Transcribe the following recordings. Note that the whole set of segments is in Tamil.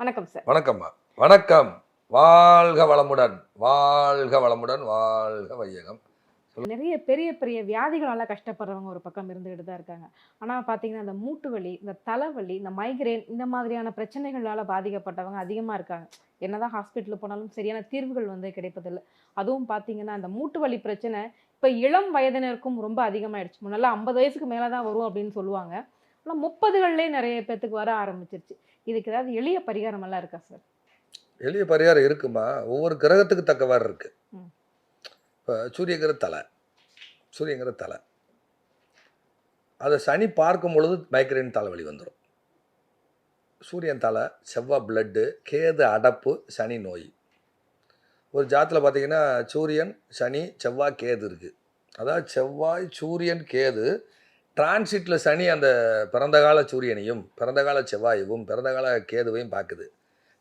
வணக்கம் சார் வணக்கம்மா. வணக்கம். வாழ்க வளமுடன். வாழ்க வளமுடன். வாழ்க வையகம். நிறைய பெரிய பெரிய வியாதிகளால கஷ்டப்படுறவங்க ஒரு பக்கம் இருந்துகிட்டு தான் இருக்காங்க. ஆனால் பார்த்தீங்கன்னா இந்த மூட்டு வலி இந்த தலைவலி இந்த மைக்ரேன் இந்த மாதிரியான பிரச்சனைகளால பாதிக்கப்பட்டவங்க அதிகமாக இருக்காங்க. என்னதான் ஹாஸ்பிட்டல் போனாலும் சரியான தீர்வுகள் வந்து கிடைப்பதில்லை. அதுவும் பார்த்தீங்கன்னா அந்த மூட்டு வலி பிரச்சனை இப்போ இளம் வயதினருக்கும் ரொம்ப அதிகமாயிடுச்சு. முன்னெல்லாம் ஐம்பது வயசுக்கு மேலே தான் வரும் அப்படின்னு சொல்லுவாங்க. ஆனால் முப்பதுகள்லேயே நிறைய பேத்துக்கு வர ஆரம்பிச்சிருச்சு. இதுக்கு ஏதாவது எளிய பரிகாரம் எல்லாம் இருக்கா சார்? எளிய பரிகாரம் இருக்குமா? ஒவ்வொரு கிரகத்துக்கு தக்கவாறு இருக்கு. இப்போ சூரியங்கிற தலை. சூரியங்கிற தலை. அதை சனி பார்க்கும் பொழுது மைக்ரேன் தலைவலி வந்துடும் சூரியன் தலை செவ்வாய் பிளட்டு கேது அடப்பு சனி நோய். ஒரு ஜாத்தில் பார்த்தீங்கன்னா சூரியன் சனி செவ்வாய் கேது இருக்குது அதாவது செவ்வாய் சூரியன் கேது டிரான்சிட்டில் சனி அந்த பிறந்த கால சூரியனையும் பிறந்த கால செவ்வாயவும் பிறந்த கால கேதுவையும் பார்க்குது.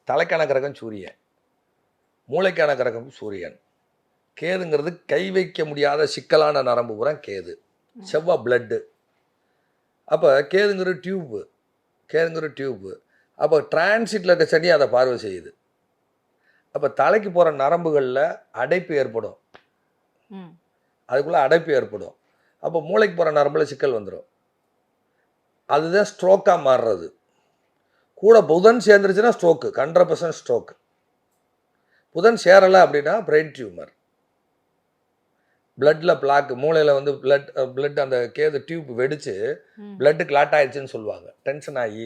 தலைக்கான கிரகம் சூரியன். மூளைக்கான கிரகம் சூரியன். கேதுங்கிறது கை வைக்க முடியாத சிக்கலான நரம்பு பூரா கேது. செவ்வாய் பிளட்டு அப்போ கேதுங்கிற டியூப்பு கேதுங்கிற டியூப்பு அப்போ டிரான்சிட்டில் இருக்க சனி அதை பார்வை செய்யுது. அப்போ தலைக்கு போகிற நரம்புகளில் அடைப்பு ஏற்படும். அதுக்குள்ளே அடைப்பு ஏற்படும். அப்போ மூளைக்கு போகிற நரம்பில் சிக்கல் வந்துடும் அதுதான் ஸ்ட்ரோக்காக மாறுறது. கூட புதன் சேர்ந்துருச்சுன்னா ஸ்ட்ரோக்கு ஹண்ட்ரட் பர்சன்ட் ஸ்ட்ரோக் புதன் சேரலை அப்படின்னா பிரெயின் டியூமர் பிளட்டில் பிளாக் மூளையில் வந்து பிளட் பிளட் அந்த கேது டியூப் வெடிச்சு ம். பிளட்டு கிளாட் ஆயிடுச்சுன்னு சொல்லுவாங்க. டென்ஷன் ஆகி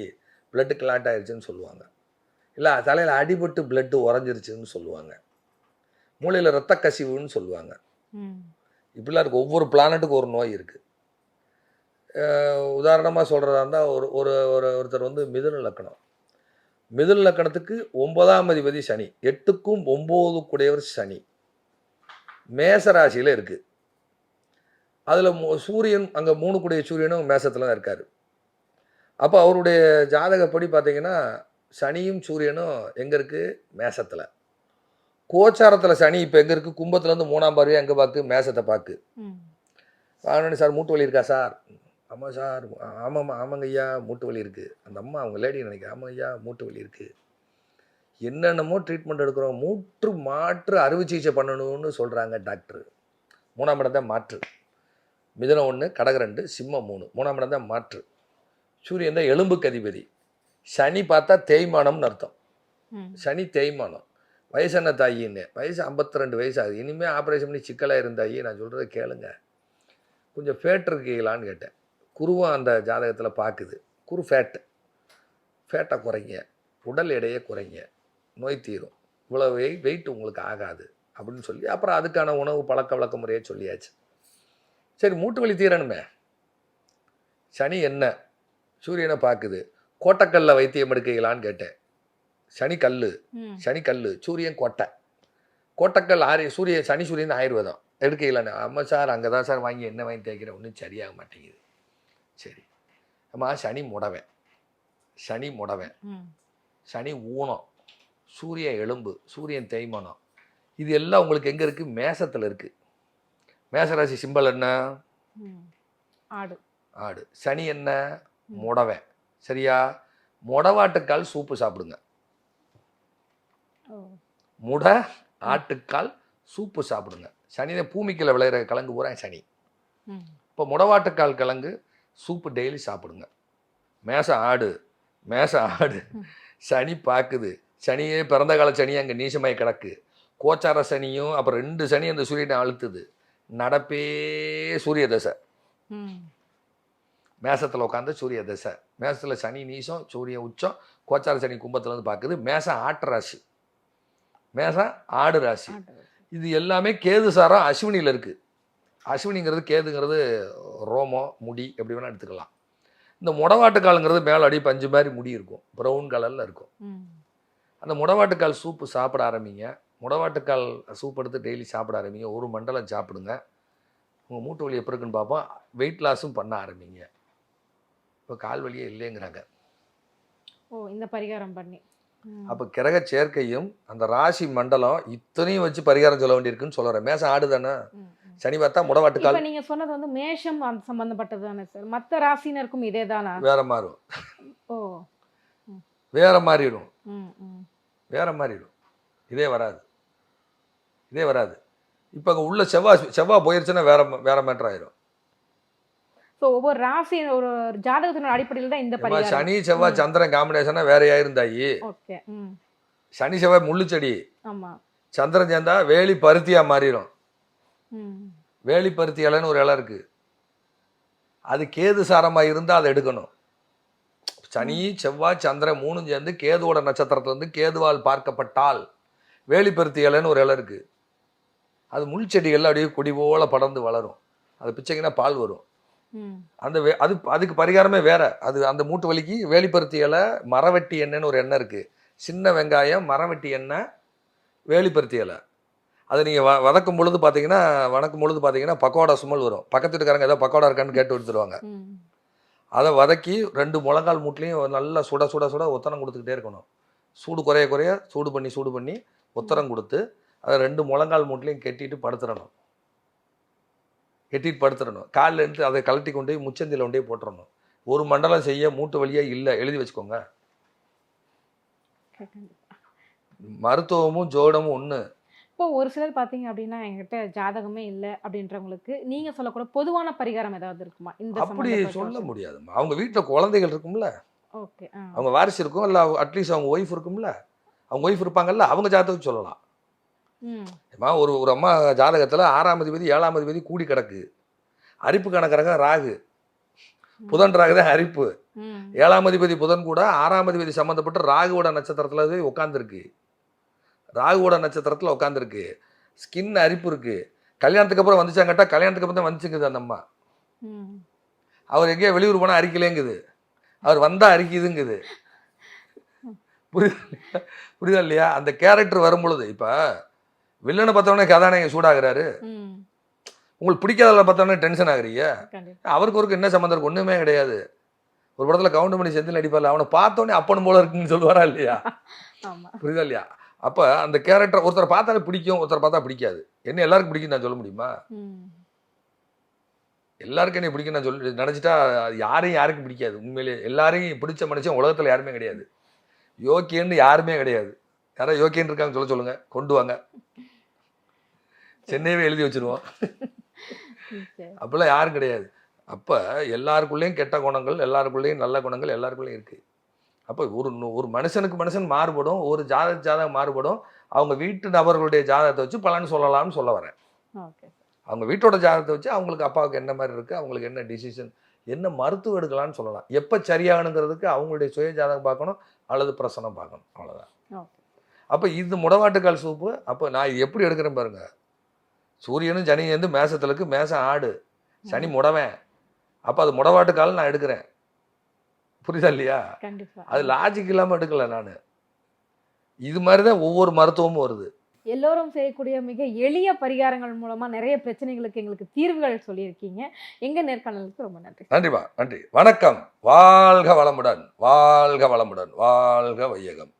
பிளட்டு கிளாட் ஆயிடுச்சுன்னு சொல்லுவாங்க. இல்லை தலையில் அடிபட்டு பிளட்டு உறைஞ்சிருச்சுன்னு சொல்லுவாங்க. மூளையில் ரத்த கசிவுன்னு சொல்லுவாங்க இப்படிலாம் இருக்குது ஒவ்வொரு பிளானட்டுக்கும் ஒரு நோய் இருக்குது உதாரணமாக சொல்கிறதா இருந்தால் ஒரு ஒரு ஒரு ஒருத்தர் வந்து மிதுன லக்கணம். மிதுன லக்கணத்துக்கு ஒன்பதாம் அதிபதி சனி எட்டுக்கும் ஒம்பது கூடையவர் சனி. மேச ராசியில் இருக்குது அதில் சூரியன் அங்கே மூணு கூடிய சூரியனும் மேசத்தில் தான் இருக்கார். அப்போ அவருடைய ஜாதகப்படி பார்த்தீங்கன்னா சனியும் சூரியனும் எங்கே இருக்குது மேசத்தில். கோச்சாரத்தில் சனி இப்போ எங்கே இருக்குது கும்பத்துலேருந்து மூணாம் பார்வையாக எங்கே பார்க்கு மேசத்தை பார்க்கு ஆனோடனே சார் மூட்டு வலி இருக்கா சார்? ஆமாம் சார். ஆமாம்மா ஆமாங்க ஐயா மூட்டு வலி இருக்குது அந்த அம்மா அவங்க லேடி நினைக்கிறேன். ஆமாம் ஐயா மூட்டு வலி இருக்குது என்னென்னமோ ட்ரீட்மெண்ட் எடுக்கிறோம். மூட்டு மாற்று அறுவை சிகிச்சை பண்ணணும்னு சொல்கிறாங்க டாக்டர். மூணாம் இடம் தான் மாற்று. மிதனம் ஒன்று கடக ரெண்டு சிம்மம் மூணு. மூணாம் இடம் தான் மாற்று. சூரியன் தான் எலும்புக்கு அதிபதி. சனி பார்த்தா தேய்மானம்னு அர்த்தம். சனி தேய்மானம். வயசு என்ன தாயின்னு. வயசு 52 ரெண்டு வயசு ஆகுது இனிமேல் ஆப்ரேஷன் பண்ணி சிக்கலாக இருந்தாயி நான் சொல்கிறத கேளுங்க. கொஞ்சம் ஃபேட் இருக்கீங்களான்னு கேட்டேன். குருவும் அந்த ஜாதகத்தில் பார்க்குது குரு ஃபேட்டு ஃபேட்டை குறைங்க. உடல் எடையை குறைங்க. நோய் தீரும். இவ்வளோ வெய் வெயிட் உங்களுக்கு ஆகாது அப்படின்னு சொல்லி அப்புறம் அதுக்கான உணவு பழக்க வழக்க முறையை சொல்லியாச்சு. சரி மூட்டு வலி தீரணுமே. சனி என்ன? சூரியனை பார்க்குது கோட்டக்கல்ல வைத்தியம் எடுக்கீங்களான்னு கேட்டேன். சனி கல்லு ம். சனி கல் சூரியன் கோட்டை. கோட்டைக்கல் ஆரி சூரிய சனி சூரியன் ஆயுர்வேதம். எடுக்கலான்னு ஆமாம் சார் அங்கே தான் சார் வாங்கி என்ன வாங்கி தேய்க்கிறேன்? ஒன்றும் சரியாக மாட்டேங்குது. சரி. ஆமா சனி முடவன் சனி முடவன் சனி ஊனம். சூரியன் எலும்பு சூரியன் தேய்மானம். இது எல்லாம் உங்களுக்கு எங்கே இருக்குது மேசத்தில் இருக்குது மேசராசி சிம்பல் என்ன? ஆடு. ஆடு. சனி என்ன? முடவன் சரியா? முடவாட்டுக்கால் சூப்பு சாப்பிடுங்க. முட ஆட்டுக்கால் சூப்பு சாப்பிடுங்க. சனி பூமிக்கில் விளையிற கிழங்கு பூரா சனி. இப்போ முடவாட்டுக்கால் கிழங்கு சூப்பு டெய்லி சாப்பிடுங்க. மேச ஆடு மேச ஆடு சனி பார்க்குது சனியே பிறந்த கால சனி அங்கே நீசமாய் கிடக்கு. கோச்சார சனியும் அப்புறம் ரெண்டு சனி அந்த சூரியனை அழுத்துது. நடப்பே சூரிய தசை. மேசத்தில் உட்காந்து சூரிய தசை. மேசத்தில் சனி நீசம் சூரிய உச்சம் கோச்சார சனி கும்பத்துல இருந்து பார்க்குது மேசம் ஆட்டு ராசி. மேசம் ஆடு ராசி. இது எல்லாமே கேது சாரம் அஸ்வினியில் இருக்குது அஸ்வினிங்கிறது கேதுங்கிறது ரோமம் முடி எப்படி வேணால் எடுத்துக்கலாம். இந்த முடவாட்டுக்காலுங்கிறது மேலே அடி பஞ்சு மாதிரி முடி இருக்கும். ப்ரௌன் கலரில் இருக்கும். அந்த முடவாட்டுக்கால் சூப்பு சாப்பிட ஆரம்பிங்க. முடவாட்டுக்கால் சூப் எடுத்து டெய்லி சாப்பிட ஆரம்பிங்க. ஒரு மண்டலம் சாப்பிடுங்க. உங்கள் மூட்டு வலி எப்போ இருக்குன்னு பார்ப்போம். வெயிட் லாஸும் பண்ண ஆரம்பிங்க. இப்போ கால் வலியே இல்லைங்கிறாங்க. ஓ இந்த பரிகாரம் பண்ணி. அப்போ கிரக சேர்க்கையும் அந்த ராசி மண்டலம் இத்தனையும் வச்சு பரிகாரம் சொல்ல வேண்டியிருக்குன்னு சொல்கிறேன் மேசம் ஆடு தானே. சனி பார்த்தா முடவாட்டுக்கால் நீங்க சொன்னது வந்து மேஷம் அந்த சம்பந்தப்பட்டது தானே சார். மத்த ராசினருக்கும் இதே தானா? வேற மாறும். ஓ. வேற மாறிடும். வேற மாறிடும். இதே வராது. இதே வராது. இப்போ அங்கே உள்ள செவ்வாய் செவ்வாய் போயிருச்சுன்னா வேற வேற மேட்டர் ஆயிரும். ஸோ ஒவ்வொரு ராசி ஒரு ஜாதகத்தினோட அடிப்படையில் தான் இந்த பரிகாரம். சனி செவ்வாய் சந்திரன் காம்பினேஷனா வேறையா இருந்தாயி ஓகே சனி செவ்வாய் முள்ளுச்செடி. ஆமா. சந்திரன் சேர்ந்தா வேலி பருத்தியா மாறிடும் வேலி பருத்தி இலைன்னு ஒரு இலை இருக்கு. அது கேது சாரமா இருந்தா அதை எடுக்கணும். சனி செவ்வாய் சந்திரன் மூணும் சேர்ந்து கேதுவோட நட்சத்திரத்துல இருந்து கேதுவால் பார்க்கப்பட்டால் வேலி பருத்தி இலைன்னு ஒரு இலை இருக்கு. அது முள் செடிகள்ல அப்படியே கொடி போல படர்ந்து வளரும். அது பிச்சைங்கன்னா பால் வரும். அந்த அது அதுக்கு பரிகாரமே வேற. அது அந்த மூட்டு வலிக்கு வேலிப்பருத்தி இலை மரவெட்டி எண்ணெய்னு ஒரு எண்ணெய் இருக்கு. சின்ன வெங்காயம் மரவெட்டி எண்ணெய் வேலிப்பருத்தி இலை. அதை நீங்கள் வ வதக்கும் பொழுது பார்த்தீங்கன்னா வதக்கும் பொழுது பார்த்தீங்கன்னா பக்கோடா சுமல் வரும். பக்கத்து வீட்டுக்காரங்க ஏதோ பக்கோடா இருக்கான்னு கேட்டு எடுத்துருவாங்க அதை வதக்கி ரெண்டு முழங்கால் மூட்லையும் நல்லா சுட சுட சுட ஒத்தனம் கொடுத்துக்கிட்டே இருக்கணும். சூடு குறைய குறைய சூடு பண்ணி சூடு பண்ணி ஒத்தரம் கொடுத்து அதை ரெண்டு முழங்கால் மூட்லையும் கெட்டிட்டு படுத்துடணும். கெட்டிட்டு படுத்துடணும் காலில் இருந்து அதை கழட்டி கொண்டு போய் முச்சந்தியில் கொண்டு போட்டுறணும். ஒரு மண்டலம் செய்ய மூட்டு வழியே இல்லை எழுதி வச்சுக்கோங்க. மருத்துவமும் ஜோடமும் ஒன்று இப்போ ஒரு சிலர் பார்த்தீங்க அப்படின்னா என்கிட்ட ஜாதகமே இல்லை அப்படின்றவங்களுக்கு நீங்க சொல்லக்கூட பொதுவான பரிகாரம் ஏதாவது இருக்குமா? இந்த அப்படி சொல்ல முடியாதும்மா. அவங்க வீட்டில் குழந்தைகள் இருக்கும்ல. ஓகே அவங்க வாரிசு இருக்கும் இல்லை அட்லீஸ்ட் அவங்க ஒய்ஃப் இருக்கும்ல. அவங்க ஒய்ஃப் இருப்பாங்கல்ல அவங்க ஜாதகம் சொல்லலாம். ம் ஏம்மா ஒரு ஒரு அம்மா ஜாதகத்தில் ஆறாம் அதிபதி ஏழாம் அதிபதி கூடி கிடக்கு. அரிப்பு கணக்கரங்க ராகு. புதன் ராகு தான் அரிப்பு ஏழாம் அதிபதி புதன் கூட ஆறாம் அதிபதி சம்மந்தப்பட்ட ராகுவோட நட்சத்திரத்தில் உட்காந்துருக்கு ராகுவோட நட்சத்திரத்தில் உட்காந்துருக்கு ஸ்கின் அரிப்பு இருக்கு. கல்யாணத்துக்கு அப்புறம் வந்துச்சாங்கட்டா கல்யாணத்துக்கு அப்புறம் தான் வந்துச்சுங்குது அந்த அம்மா. அவர் எங்கேயோ வெளியூர் போனால் அரிக்கலேங்குது. அவர் வந்தால் அரிக்குதுங்குது. புரியுதா? புரியுதா இல்லையா? அந்த கேரக்டர் வரும் பொழுது இப்போ வில்லனை பார்த்தவொடனே கதாநாயகன் சூடாகிறாரு. உங்களுக்கு பிடிக்காதவளை பார்த்தோன்னே டென்ஷன் ஆகுறீங்க? அவருக்கு ஒருக்கு என்ன சம்மந்தம் இருக்கு? ஒன்றுமே கிடையாது. ஒரு படத்தில் கவுண்ட் பண்ணி செந்தில் நடிப்பார்ல அவனை பார்த்தோன்னே அப்பன் போல இருக்குன்னு சொல்லுவாரா இல்லையா? புரியுதா இல்லையா? அப்போ அந்த கேரக்டர் ஒருத்தரை பார்த்தாலே பிடிக்கும் ஒருத்தரை பார்த்தா பிடிக்காது. என்ன எல்லாருக்கும் பிடிக்கும் நான் சொல்ல முடியுமா? எல்லாருக்கும் என்ன பிடிக்கும் நான் சொல்லி நினச்சிட்டா யாரையும் யாருக்கும் பிடிக்காது. உண்மையிலேயே எல்லாரையும் பிடிச்ச மனுஷன் உலகத்தில் யாருமே கிடையாது. யோக்கியன்னு யாருமே கிடையாது. யாராவது யோக்கியன்னு இருக்காங்க சொல்ல சொல்லுங்க. கொண்டு வாங்க. சென்னையவே எழுதி வச்சிருவோம். ம், சரி அப்படிலாம் யாரும் கிடையாது. அப்போ எல்லாருக்குள்ளேயும் கெட்ட குணங்கள் எல்லாருக்குள்ளேயும் நல்ல குணங்கள் எல்லாருக்குள்ளேயும் இருக்குது அப்போ ஒரு ஒரு மனுஷனுக்கு மனுஷன் மாறுபடும் ஒரு ஜாதக ஜாதகம் மாறுபடும். அவங்க வீட்டு நபர்களுடைய ஜாதகத்தை வச்சு பலன் சொல்லலாம்னு சொல்ல வரேன். ஓகே. அவங்க வீட்டோட ஜாதகத்தை வச்சு அவங்களுக்கு அப்பாவுக்கு என்ன மாதிரி இருக்குது அவங்களுக்கு என்ன டிசிஷன் என்ன மருத்துவம் எடுக்கலாம்னு சொல்லலாம். எப்போ சரியாகணுங்கிறதுக்கு அவங்களுடைய சுய ஜாதகம் பார்க்கணும் அல்லது பிரசனம் பார்க்கணும். அவ்வளோதான் அப்போ இது முடவாட்டுக்கால் சூப்பு. அப்போ நான் இது எப்படி எடுக்கிறேன் பாருங்க. சூரியனும் சனி வந்து மேசத்துலக்கு மேசம் ஆடு. சனி முடவன். அப்போ அது முடவாட்டுக்கால் நான் எடுக்கிறேன். புரியுதா இல்லையா? அது லாஜிக் இல்லாமல் எடுக்கல நான். இது மாதிரி தான் ஒவ்வொரு மருத்துவமும் வருது. எல்லோரும் செய்யக்கூடிய மிக எளிய பரிகாரங்கள் மூலமா நிறைய பிரச்சனைகளுக்கு எங்களுக்கு தீர்வுகள் சொல்லியிருக்கீங்க. எங்க நேர்காணலுக்கு ரொம்ப நன்றி. நன்றிப்பா நன்றி. வணக்கம். வாழ்க வளமுடன். வாழ்க வளமுடன். வாழ்க வையகம்.